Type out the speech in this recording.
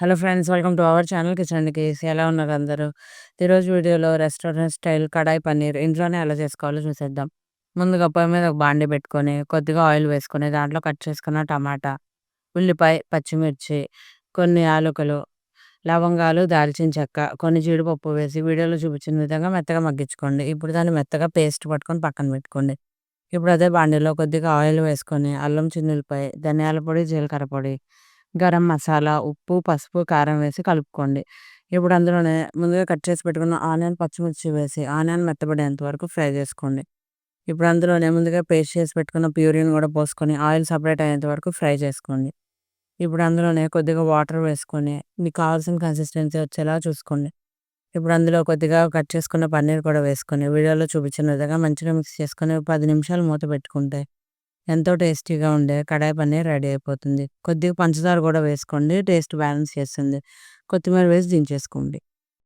Hello friends welcome to our channel kitchen case ఎలా ఉన్నారు అందరూ? ఈరోజు వీడియోలో రెస్టారెంట్ స్టైల్ కడాయి పన్నీర్ ఇంట్లోనే ఎలా చేసుకోవాలో చూసేద్దాం. ముందుగా పొయ్యి మీద ఒక బాండి పెట్టుకొని కొద్దిగా ఆయిల్ వేసుకొని దాంట్లో కట్ చేసుకున్న టమాటా ఉల్లిపాయ పచ్చిమిర్చి కొన్ని యాలకులు లవంగాలు దాల్చిన చెక్క కొన్ని జీడిపప్పు వేసి వీడియోలో చూపించిన విధంగా మెత్తగా మగ్గించుకోండి. ఇప్పుడు దాన్ని మెత్తగా పేస్ట్ పట్టుకొని పక్కన పెట్టుకోండి. ఇప్పుడు అదే బాండీలో కొద్దిగా ఆయిల్ వేసుకొని అల్లం చిన్నులపై ధనియాల పొడి జీలకర్ర పొడి గరం మసాలా ఉప్పు పసుపు కారం వేసి కలుపుకోండి. ఇప్పుడు అందులోనే ముందుగా కట్ చేసి పెట్టుకున్న ఆనియన్ పచ్చిమిర్చి వేసి ఆనియన్ మెత్తబడేంత వరకు ఫ్రై చేసుకోండి. ఇప్పుడు అందులోనే ముందుగా పేస్ట్ చేసి పెట్టుకున్న ప్యూరిన్ కూడా పోసుకొని ఆయిల్ సపరేట్ అయ్యేంత వరకు ఫ్రై చేసుకోండి. ఇప్పుడు అందులోనే కొద్దిగా వాటర్ వేసుకొని మీకు కావాల్సిన కన్సిస్టెన్సీ వచ్చేలా చూసుకోండి. ఇప్పుడు అందులో కొద్దిగా కట్ చేసుకున్న పన్నీర్ కూడా వేసుకొని వీడియోలో చూపించిన విధంగా మంచిగా మిక్స్ చేసుకొని పది నిమిషాలు మూత పెట్టుకుంటే ఎంతో టేస్టీగా ఉండే కడాయి పన్నీర్ రెడీ అయిపోతుంది. కొద్దిగా పంచదార కూడా వేసుకోండి టేస్ట్ బ్యాలెన్స్ చేస్తుంది. కొత్తిమీర వేసి దించేసుకోండి.